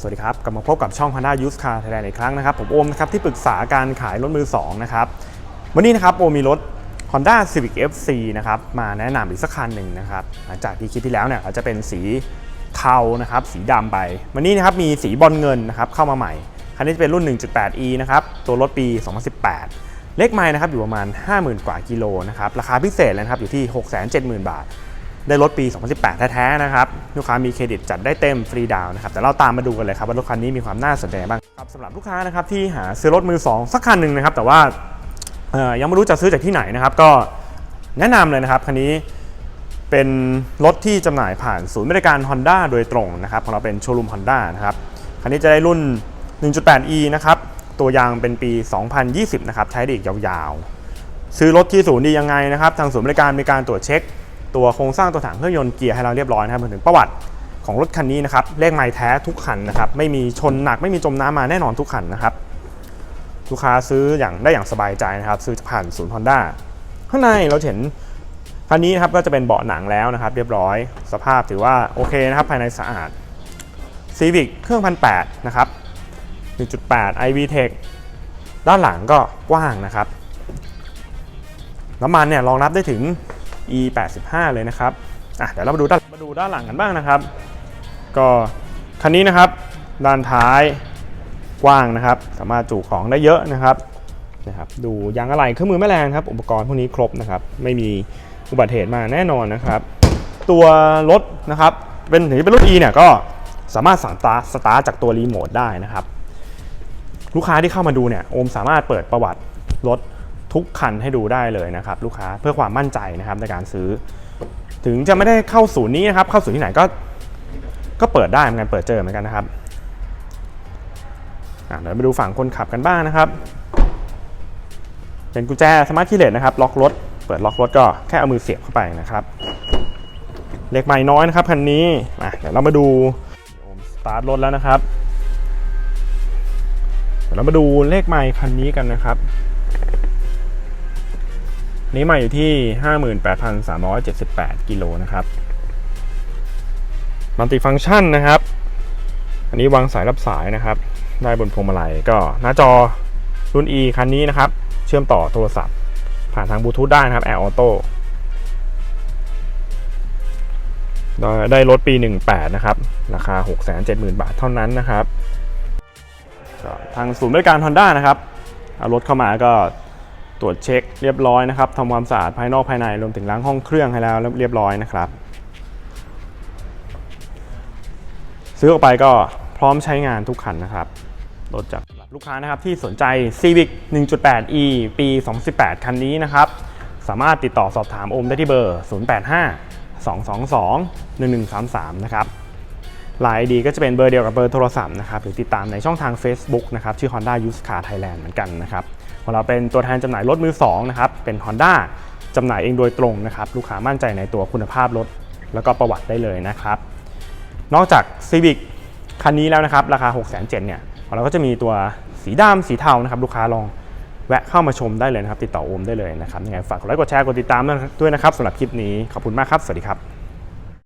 สวัสดีครับ กลับมาพบกับช่อง Honda Used Car Thailand อีกครั้งนะครับ ผมโอมนะครับที่ปรึกษาการขายรถมือ 2 นะครับ วันนี้นะครับโอมมีรถ Honda Civic FC นะครับ มาแนะนำอีกสักคันหนึ่งนะครับ หลังจากที่คลิปที่แล้วเนี่ยเขาจะเป็นสีเทานะครับ สีดำไป วันนี้นะครับมีสีบอลเงินนะครับเข้ามาใหม่ คันนี้จะเป็นรุ่น 1.8e นะครับ ตัวรถปี 2018 เลขไมล์นะครับอยู่ประมาณ 50,000 กว่ากิโลนะครับ ราคาพิเศษเลยนะครับอยู่ที่ 670,000 บาท ได้รถปี 2018 แท้ๆนะครับลูกค้ามีเครดิตจัดได้เต็มฟรีดาวนะครับแต่เราตามมาดูกันเลยครับว่ารถคันนี้มีความน่าสนใจบ้างครับสำหรับลูกค้านะครับที่หาซื้อรถมือ 2 สักคันหนึ่งนะครับแต่ว่ายังไม่รู้จะซื้อจากที่ไหนนะครับ ก็แนะนำเลยนะครับคันนี้เป็นรถที่จำหน่ายผ่านศูนย์บริการ Honda โดยตรงนะครับของเราเป็นโชว์รูม Honda นะครับคันนี้จะได้รุ่น 1.8e นะครับตัวยางเป็นปี 2020 นะครับใช้ได้อีกยาวๆ ซื้อรถที่ศูนย์ดียังไงนะครับ ทางศูนย์บริการมีการตรวจเช็ค ตัวโครงสร้างตัวถังเครื่องยนต์เกียร์ให้เราเรียบร้อยนะครับถึงประวัติของรถคันนี้นะครับเลขไมล์แท้ทุกคันนะครับไม่มีชนหนักไม่มีจมน้ำมาแน่นอนทุกคันนะครับลูกค้าซื้ออย่างได้อย่างสบายใจนะครับ ซื้อผ่านศูนย์ฮอนด้าข้างในเราเห็นคันนี้นะครับก็จะเป็นเบาะหนังแล้วนะครับ เรียบร้อย สภาพถือว่าโอเคนะครับภายในสะอาด Civic เครื่องพันแนะครับ 1.8 iV Tech ด้านหลังก็กว้างนะครับ น้ำมันเนี่ยรองรับได้ถึง e 8 5เลยนะครับอะเดี๋ยวเรามาดูด้านมาดูด้านหลังกันบ้างนะครับ ก็คันนี้นะครับด้านท้ายกว้างนะครับ สามารถจุของได้เยอะนะครับนะครับดูยางอะไหล่เครื่องมือแม่แรงครับ อุปกรณ์พวกนี้ครบนะครับ ไม่มีอุบัติเหตุมาแน่นอนนะครับ ตัวรถนะครับเป็นถึงเป็นรถ E เนี่ยก็สามารถสั่งสตาร์สตาร์จากตัวรีโมทได้นะครับ ลูกค้าที่เข้ามาดูเนี่ยโอมสามารถเปิดประวัติรถ ทุกคันให้ดูได้เลยนะครับลูกค้าเพื่อความมั่นใจนะครับในการซื้อ ถึงจะไม่ได้เข้าศูนย์นี้นะครับเข้าศูนย์ที่ไหนก็ก็เปิดได้เหมือนกันเปิดเจอเหมือนกันนะครับอะเดี๋ยวมาดูฝั่งคนขับกันบ้างนะครับ เป็นกุญแจสมาร์ทคีย์เลสนะครับล็อกรถ เปิดล็อกรถก็แค่เอามือเสียบเข้าไปนะครับเล็กไม่น้อยนะครับคันนี้อะเดี๋ยวเรามาดูสตาร์ทรถแล้วนะครับเดี๋ยวเรามาดูเลขไมล์คันนี้กันนะครับ นี้มาอยู่ที่ 58,378 กิโลนะครับมัลติฟังก์ชันนะครับ อันนี้วางสายรับสายนะครับ ได้บนพวงมาลัยก็หน้าจอรุ่น E คันนี้นะครับ เชื่อมต่อโทรศัพท์ ผ่านทางบลูทูธได้นะครับ Air Auto ได้ได้รถปี 18 นะครับ ราคา 670,000 บาทเท่านั้นนะครับ ทางศูนย์บริการ Honda นะครับ เอารถเข้ามาก็ ตรวจเช็คเรียบร้อยนะครับทำความสะอาดภายนอกภายในรวมถึงล้างห้องเครื่องให้แล้วเรียบร้อยนะครับ ซื้อออกไปก็พร้อมใช้งานทุกคันนะครับรถจากลูกค้านะครับที่สนใจ Civic 1.8e ปี 2018 คันนี้นะครับ สามารถติดต่อสอบถามโอมได้ที่เบอร์ 085 222 1133 นะครับไลน์ดีก็จะเป็นเบอร์เดียวกับเบอร์โทรศัพท์นะครับ หรือติดตามในช่องทาง Facebook นะครับ ชื่อ Honda Used Car Thailand เหมือนกันนะครับ ของเราเป็นตัวแทนจำหน่ายรถมือ2นะครับเป็น Honda จำหน่ายเองโดยตรงนะครับลูกค้ามั่นใจในตัวคุณภาพรถแล้วก็ประวัติได้เลยนะครับนอกจาก Civic คันนี้แล้วนะครับราคา 6 7 0 0 0เนี่ยเราก็จะมีตัวสีดำสีเทานะครับลูกค้าลองแวะเข้ามาชมได้เลยนะครับ ติดต่อโอมได้เลยนะครับยังไงฝากกดไลค์กดแชร์กดติดตามด้วยนะครับสำหรับคลิปนี้ขอบคุณมากครับ สวัสดีครับ